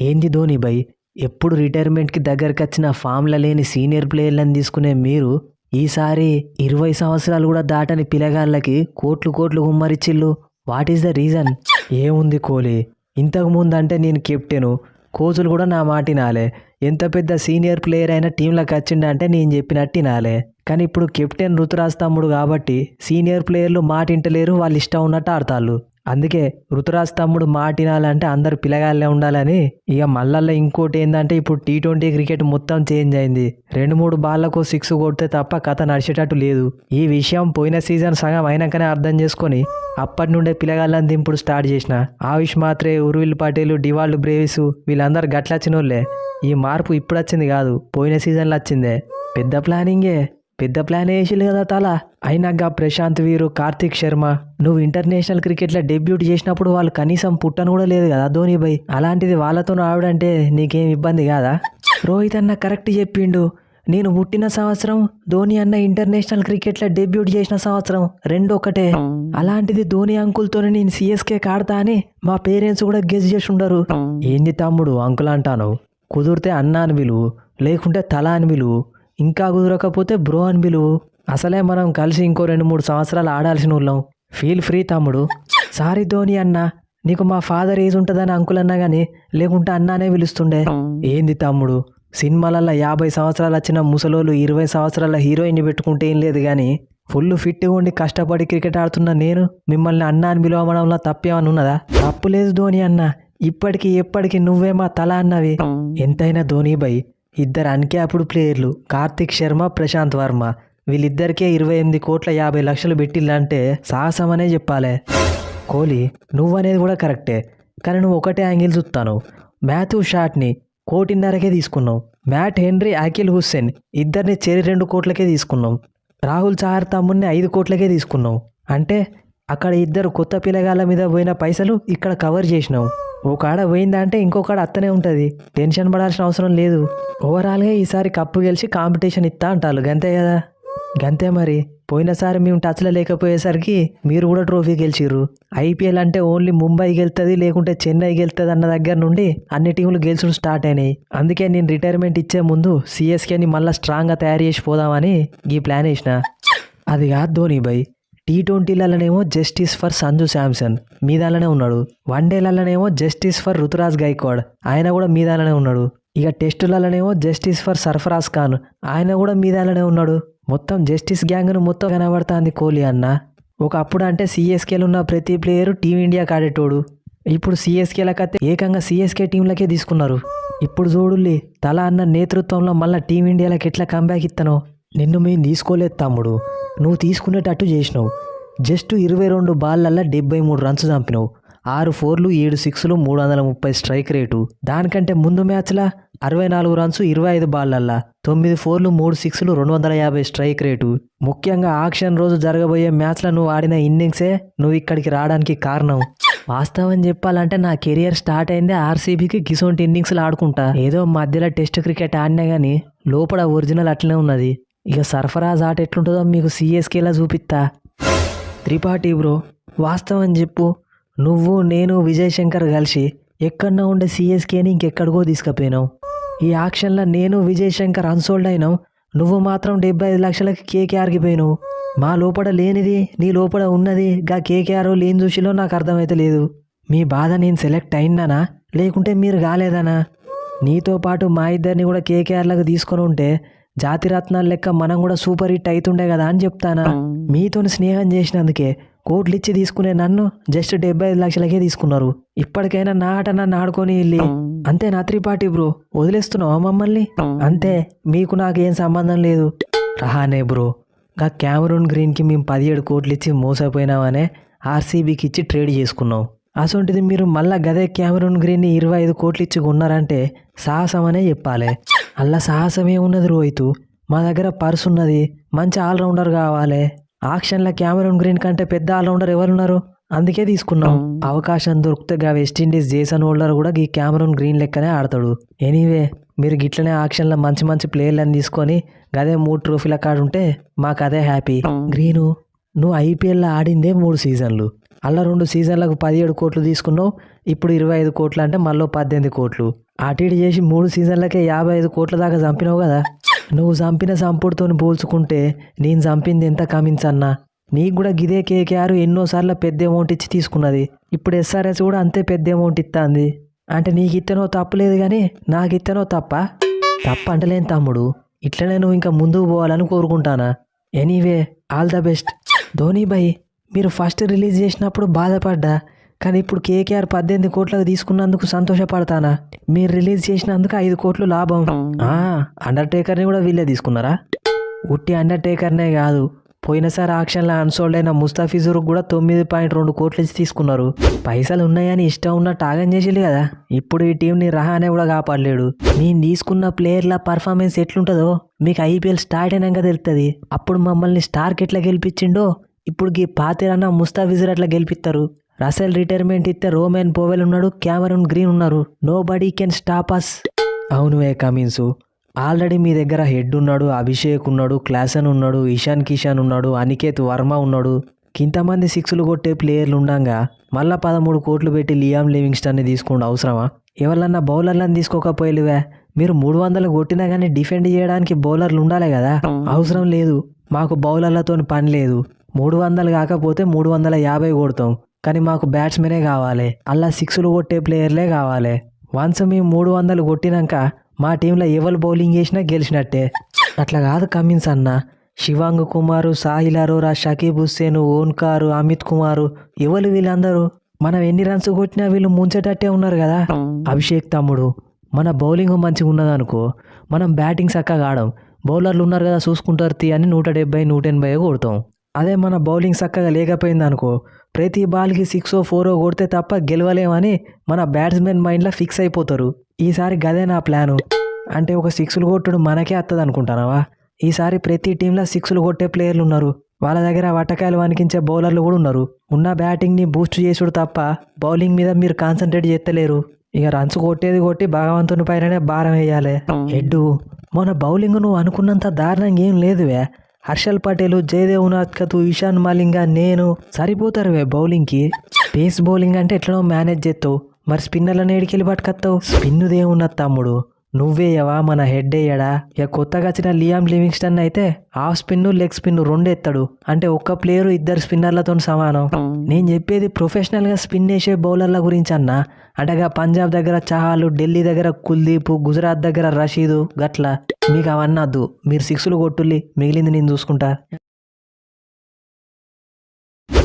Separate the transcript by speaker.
Speaker 1: ఏంది ధోని బై? ఎప్పుడు రిటైర్మెంట్కి దగ్గరకు వచ్చిన ఫామ్ల లేని సీనియర్ ప్లేయర్లను తీసుకునే మీరు ఈసారి ఇరవై సంవత్సరాలు కూడా దాటని పిల్లగాళ్ళకి కోట్లు కోట్లు గుమ్మరిచ్చిల్లు వాట్ ఈస్ ద రీజన్ ఏముంది కోహ్లీ ఇంతకు ముందు అంటే నేను కెప్టెను. కోచులు కూడా నా మాటినాలే ఎంత పెద్ద సీనియర్ ప్లేయర్ అయినా టీంలోకి వచ్చిండంటే నేను చెప్పినట్టు నాలే కానీ ఇప్పుడు కెప్టెన్ ఋతురాజ్ తమ్ముడు కాబట్టి సీనియర్ ప్లేయర్లు మాటింటలేరు వాళ్ళు ఇష్టం ఉన్నట్టు ఆడతాళ్ళు. అందుకే ఋతురాజ్ తమ్ముడు మాటినాలంటే అందరు పిల్లగాళ్ళే ఉండాలని ఇక మళ్ళల్లో ఇంకోటి ఏంటంటే ఇప్పుడు టీ ట్వంటీ క్రికెట్ మొత్తం చేంజ్ అయింది. రెండు మూడు బాళ్ళకు సిక్స్ కొడితే తప్ప కథ నడిచేటట్టు లేదు. ఈ విషయం పోయిన సీజన్ సగం అయినాకనే అర్థం చేసుకొని అప్పటి నుండే పిల్లగాళ్ళని దింపుడు స్టార్ట్ చేసిన. ఆవిష్ మాత్రే ఉర్విల్ పటేల్ డివాల్డ్ బ్రేవిస్ వీళ్ళందరూ గట్లచ్చినోళ్ళే ఈ మార్పు ఇప్పుడు వచ్చింది కాదు పోయిన సీజన్లో వచ్చిందే. పెద్ద ప్లానింగే. పెద్ద ప్లాన్ వేసిల్లు కదా తల. అయినాక ప్రశాంత్ వీరు కార్తిక్ శర్మ నువ్వు ఇంటర్నేషనల్ క్రికెట్లో డెబ్యూట్ చేసినప్పుడు వాళ్ళు కనీసం పుట్టను కూడా లేదు కదా ధోని బై. అలాంటిది వాళ్ళతో ఆవిడంటే నీకేం ఇబ్బంది కాదా? రోహిత్ అన్న కరెక్ట్ చెప్పిండు. నేను పుట్టిన సంవత్సరం ధోని అన్న ఇంటర్నేషనల్ క్రికెట్లో డెబ్యూట్ చేసిన సంవత్సరం రెండు ఒకటే అలాంటిది ధోని అంకుల్తో నేను సిఎస్కే కాడతా అని మా పేరెంట్స్ కూడా గెస్ చేసి ఉండరు ఏంది తమ్ముడు అంకుల్ అంటాను కుదిరితే అన్న అని విలువు లేకుంటే తల అని విలువు ఇంకా కుదరకపోతే బ్రో అని పిలువు. అసలే మనం కలిసి ఇంకో రెండు మూడు సంవత్సరాలు ఆడాల్సిన వాళ్ళం ఫీల్ ఫ్రీ తమ్ముడు. సారీ ధోని అన్న. నీకు మా ఫాదర్ ఏజ్ ఉంటుందని అంకుల్ అన్నా కానీ లేకుంటే అన్నానే పిలుస్తుండే. ఏంది తమ్ముడు? సినిమాలల్లో యాభై సంవత్సరాలు వచ్చిన ముసలోళ్ళు ఇరవై సంవత్సరాల హీరోయిన్ పెట్టుకుంటే ఏం లేదు కానీ ఫుల్ ఫిట్గా ఉండి కష్టపడి క్రికెట్ ఆడుతున్న నేను మిమ్మల్ని అన్న అని పిలవడంలో తప్పేమని ఉన్నదా? తప్పు లేదు ధోని అన్న. ఇప్పటికి ఎప్పటికి నువ్వే మా తల అన్నవి. ఎంతైనా ధోని బై. ఇద్దరు అన్క్యాప్డ్ ప్లేయర్లు కార్తిక్ శర్మ ప్రశాంత్ వర్మ. వీళ్ళిద్దరికే ఇరవై ఎనిమిది కోట్ల యాభై లక్షలు పెట్టిల్లంటే సాహసం అనే చెప్పాలే. కోహ్లీ నువ్వనేది కూడా కరెక్టే. కానీ నువ్వు ఒకటే యాంగిల్ చూస్తాను మ్యాథ్యూ షాట్ని కోటిన్నరకే తీసుకున్నావు. మ్యాట్ హెన్రీ అఖిల్ హుస్సేన్ ఇద్దరిని చెరి రెండు కోట్లకే తీసుకున్నాం రాహుల్ చాహర్ తమ్ముడిని ఐదు కోట్లకే తీసుకున్నాం అంటే అక్కడ ఇద్దరు కొత్త పిల్లగాళ్ళ మీద పోయిన పైసలు ఇక్కడ కవర్ చేసినావు. ఓ కాడ పోయిందంటే ఇంకో కాడ అత్తనే ఉంటుంది. టెన్షన్ పడాల్సిన అవసరం లేదు. ఓవరాల్గా ఈసారి కప్పు గెలిచి కాంపిటీషన్ ఇస్తా అంటారు గంతే కదా? గంతే మరి. పోయినసారి మేము టచ్లో లేకపోయేసరికి మీరు కూడా ట్రోఫీ గెలిచిర్రు. ఐపీఎల్ అంటే ఓన్లీ ముంబై గెలుతుంది లేకుంటే చెన్నై గెలుతుంది అన్న దగ్గర నుండి అన్ని టీంలు గెలుచుడు స్టార్ట్ అయినాయి. అందుకే నేను రిటైర్మెంట్ ఇచ్చే ముందు సిఎస్కేని మళ్ళీ స్ట్రాంగ్గా తయారు చేసి పోదామని ఈ ప్లాన్ వేసిన. అది కాదు ధోని బై టీ ట్వంటీలలోనేమో జస్టిస్ ఫర్ సంజు శాంసన్ మీదాలనే ఉన్నాడు. వన్ డేలలోనేమో జస్టిస్ ఫర్ రుతురాజ్ గైక్వాడ్ ఆయన కూడా మీదాలనే ఉన్నాడు. ఇక టెస్టులలోనేమో జస్టిస్ ఫర్ సర్ఫరాజ్ ఖాన్ ఆయన కూడా మీదాలనే ఉన్నాడు. మొత్తం జస్టిస్ గ్యాంగ్ను మొత్తం కనబడుతుంది కోహ్లీ అన్న. ఒకప్పుడు అంటే సిఎస్కేలో ఉన్న ప్రతి ప్లేయరు టీమిండియాకి ఆడేటోడు ఇప్పుడు సిఎస్కేలకైతే ఏకంగా సిఎస్కే టీంలకే తీసుకున్నారు. ఇప్పుడు చూడుల్లి తల అన్న నేతృత్వంలో మళ్ళీ టీమిండియాలకు ఎట్లా కంబ్యాక్ ఇస్తానో నిన్ను మేము తీసుకోలేదు తమ్ముడు. నువ్వు తీసుకునేటట్టు చేసినావు. జస్ట్ ఇరవై రెండు బాల్లల్లో డెబ్బై మూడు రన్స్ చంపినావు. ఆరు ఫోర్లు ఏడు సిక్స్లు మూడు వందల ముప్పై స్ట్రైక్ రేటు. దానికంటే ముందు మ్యాచ్లా? అరవై నాలుగు రన్స్ ఇరవై ఐదు బాళ్ళల్లా తొమ్మిది ఫోర్లు మూడు సిక్స్లు రెండు వందల యాభై స్ట్రైక్ రేటు. ముఖ్యంగా ఆక్షన్ రోజు జరగబోయే మ్యాచ్లో నువ్వు ఆడిన ఇన్నింగ్సే నువ్వు ఇక్కడికి రావడానికి కారణం. వాస్తవం చెప్పాలంటే నా కెరియర్ స్టార్ట్ అయిందే ఆర్సీబీకి గిసొంటి ఇన్నింగ్స్లు ఆడుకుంటా. ఏదో మధ్యలో టెస్ట్ క్రికెట్ ఆడినా కానీ లోపల ఒరిజినల్ అట్లనే ఉన్నది. ఇక సర్ఫరాజ్ ఆట ఎట్లుంటుందో మీకు సిఎస్కేలా చూపిస్తా త్రిపాఠి బ్రో వాస్తవం చెప్పు. నువ్వు నేను విజయ్ శంకర్ కలిసి ఎక్కడన్నా ఉండే సిఎస్కేని ఇంకెక్కడికో తీసుకుపోయినావు. ఈ యాక్షన్లో నేను విజయ్ శంకర్ అన్సోల్డ్ అయినావు. నువ్వు మాత్రం డెబ్బై ఐదు లక్షలకి కేకేఆర్కి పోయినావు. మా లోపల లేనిది నీ లోపల ఉన్నది గా కేకేఆర్ లేని చూసిలో నాకు అర్థమైతే లేదు. మీ బాధ నేను సెలెక్ట్ అయినానా? లేకుంటే మీరు కాలేదనా? నీతో పాటు మా ఇద్దరిని కూడా కేకేఆర్లకు తీసుకొని ఉంటే జాతిరత్నాలు లెక్క మనం కూడా సూపర్ హిట్ అవుతుండే కదా అని చెప్తానా? మీతో స్నేహం చేసినందుకే కోట్లు ఇచ్చి తీసుకునే నన్ను జస్ట్ డెబ్బై ఐదు లక్షలకే తీసుకున్నారు. ఇప్పటికైనా నా ఆట నన్ను ఆడుకొని వెళ్ళి. అంతే నా త్రిపాఠి బ్రో వదిలేస్తున్నావా మమ్మల్ని? అంతే మీకు నాకేం సంబంధం లేదు. రహానే బ్రో గా క్యామరూన్ గ్రీన్కి మేము పదిహేడు కోట్లు ఇచ్చి మోసపోయినామనే ఆర్సీబీకి ఇచ్చి ట్రేడ్ చేసుకున్నాం. అసొంటిది మీరు మళ్ళా గదే క్యామరూన్ గ్రీన్ని ఇరవై ఐదు కోట్లు ఇచ్చి కొన్నారంటే సాహసం అనే చెప్పాలి. అలా సాహసమే ఉన్నది రోహితు. మా దగ్గర పర్స్ ఉన్నది. మంచి ఆల్రౌండర్ కావాలి. ఆక్షన్లో క్యామరూన్ గ్రీన్ కంటే పెద్ద ఆల్రౌండర్ ఎవరున్నారు? అందుకే తీసుకున్నాం. అవకాశం దొరికితే గా వెస్టిండీస్ జేసన్ హోల్డర్ కూడా ఈ క్యామరూన్ గ్రీన్ లెక్కనే ఆడతాడు. ఎనీవే మీరు గిట్లనే ఆక్షన్లో మంచి మంచి ప్లేయర్లను తీసుకొని గదే మూడు ట్రోఫీల కాడ ఉంటే మాకు అదే హ్యాపీ గ్రీను నువ్వు ఐపీఎల్లో ఆడిందే మూడు సీజన్లు. అలా రెండు సీజన్లకు పదిహేడు కోట్లు తీసుకున్నావు ఇప్పుడు ఇరవై ఐదు కోట్లు అంటే మళ్ళీ పద్దెనిమిది కోట్లు. అటు ఇటు చేసి మూడు సీజన్లకే యాభై ఐదు కోట్ల దాకా చంపినావు కదా. నువ్వు చంపిన సంపుడుతో పోల్చుకుంటే నేను చంపింది ఎంత కమించన్నా నీకు కూడా గిదే కేకేఆర్ ఎన్నోసార్లు పెద్ద అమౌంట్ ఇచ్చి తీసుకున్నది. ఇప్పుడు ఎస్ఆర్ఎస్ కూడా అంతే పెద్ద అమౌంట్ ఇస్తుంది అంటే నీకు ఇత్తనో తప్పులేదు కానీ నాకు ఇత్తనో తప్ప? తప్ప అంటలేను తమ్ముడు. ఇట్లనే నువ్వు ఇంకా ముందుకు పోవాలని కోరుకుంటానా? Anyway all the best Dhoni bye. మీరు ఫస్ట్ రిలీజ్ చేసినప్పుడు బాధపడ్డా కానీ ఇప్పుడు కేకేఆర్ పద్దెనిమిది కోట్లకు తీసుకున్నందుకు సంతోషపడతానా? మీరు రిలీజ్ చేసినందుకు ఐదు కోట్లు లాభం. అండర్టేకర్ని కూడా వీళ్ళే తీసుకున్నారా? ఉట్టి అండర్టేకర్నే కాదు. పోయినసారి ఆక్షన్లో అన్సోల్డ్ అయిన ముస్తాఫిజుర్ కూడా తొమ్మిది పాయింట్ రెండు కోట్లు ఇచ్చి తీసుకున్నారు. పైసలు ఉన్నాయని ఇష్టం ఉన్నట్టు ఆగం చేసిల్లు కదా. ఇప్పుడు ఈ టీంని రహానే కూడా కాపాడలేడు. నేను తీసుకున్న ప్లేయర్ల పర్ఫార్మెన్స్ ఎట్లుంటుందో మీకు ఐపీఎల్ స్టార్ట్ అయినాక తెలుస్తుంది అప్పుడు మమ్మల్ని స్టార్కి ఎట్లా గెలిపించిండో ఇప్పుడు గీ పాతిరన్న ముస్తాఫిజుర్ అట్లా గెలిపిస్తారు రసెల్ రిటైర్మెంట్ ఇస్తే రోమెన్ పోవెల్ ఉన్నాడు క్యామరూన్ గ్రీన్ ఉన్నారు. Nobody can stop us అవును ఏ కమిన్సు. ఆల్రెడీ మీ దగ్గర హెడ్ ఉన్నాడు అభిషేక్ ఉన్నాడు క్లాసన్ ఉన్నాడు ఇషాన్ కిషాన్ ఉన్నాడు అనికేత్ వర్మ ఉన్నాడు. ఇంతమంది సిక్స్లు కొట్టే ప్లేయర్లు ఉండంగా. మళ్ళా పదమూడు కోట్లు పెట్టి లియామ్ లివింగ్స్టన్ని తీసుకోండి అవసరమా? ఎవరన్నా బౌలర్లను తీసుకోకపోయేలువే? మీరు మూడు వందలు కొట్టినా కానీ డిఫెండ్ చేయడానికి బౌలర్లు ఉండాలి కదా? అవసరం లేదు. మాకు బౌలర్లతో పని లేదు. మూడు వందలు కాకపోతే మూడు వందల యాభై కొడతాం. కానీ మాకు బ్యాట్స్మెనే కావాలి. అలా సిక్స్లు కొట్టే ప్లేయర్లే కావాలి. వన్స్ మేము మూడు వందలు కొట్టినాక మా టీంలో ఎవరు బౌలింగ్ చేసినా గెలిచినట్టే. అట్లా కాదు కమిన్స్ అన్న. శివాంగ్ కుమారు సాహిల్ అరోరా షకీబ్ హుస్సేన్ ఓన్కారు అమిత్ కుమారు ఎవరు వీళ్ళందరూ? మనం ఎన్ని రన్స్ కొట్టినా వీళ్ళు ముంచేటట్టే ఉన్నారు కదా. అభిషేక్ తమ్ముడు మన బౌలింగ్ మంచిగా ఉన్నదనుకో మనం బ్యాటింగ్ చక్కగా ఆడం. బౌలర్లు ఉన్నారు కదా చూసుకుంటారు తీ అని నూట డెబ్బై నూట ఎనభై కొడతాం. అదే మన బౌలింగ్ చక్కగా లేకపోయింది అనుకో ప్రతి బాల్కి సిక్స్ ఫోరో కొడితే తప్ప గెలవలేమని మన బ్యాట్స్మెన్ మైండ్లో ఫిక్స్ అయిపోతారు. ఈసారి గదే నా ప్లాను అంటే ఒక సిక్స్లు కొట్టుడు మనకే వస్తుంది అనుకుంటానవా ఈసారి ప్రతి టీంలో సిక్స్లు కొట్టే ప్లేయర్లు ఉన్నారు. వాళ్ళ దగ్గర వట్టకాయలు వణికించే బౌలర్లు కూడా ఉన్నారు. ఉన్న బ్యాటింగ్ని బూస్ట్ చేసుడు తప్ప బౌలింగ్ మీద మీరు కాన్సన్ట్రేట్ చేస్తలేరు ఇక రన్స్ కొట్టేది కొట్టి భగవంతుని పైననే భారం వేయాలి. హెడ్ మన బౌలింగ్ నువ్వు అనుకున్నంత దారుణంగా ఏం లేదువే. హర్షల్ పటేల్ జయదేవ్ నాథ్కతు ఇషాన్ మాలింగ నేను సరిపోతారు వే బౌలింగ్కి. పేస్ బౌలింగ్ అంటే ఎట్లనో మేనేజ్ చేస్తావు మరి స్పిన్నర్లను ఏడికెళ్ళి పట్టుకొస్తావు స్పిన్నుదేమున్నది తమ్ముడు నువ్వేయవా మన హెడ్ వేయడా ఇక కొత్తగా వచ్చిన లియామ్ లివింగ్స్టన్ అయితే హాఫ్ స్పిన్ లెగ్ స్పిన్ రెండు ఎత్తాడు అంటే ఒక్క ప్లేయర్ ఇద్దరు స్పిన్నర్లతో సమానం. నేను చెప్పేది ప్రొఫెషనల్గా స్పిన్ వేసే బౌలర్ల గురించి అన్న అంటగా పంజాబ్ దగ్గర చహాలు ఢిల్లీ దగ్గర కుల్దీప్ గుజరాత్ దగ్గర రషీదు గట్ల. మీకు అవన్నీ వద్దు. మీరు సిక్స్లు కొట్టుల్లి మిగిలింది నేను చూసుకుంటా.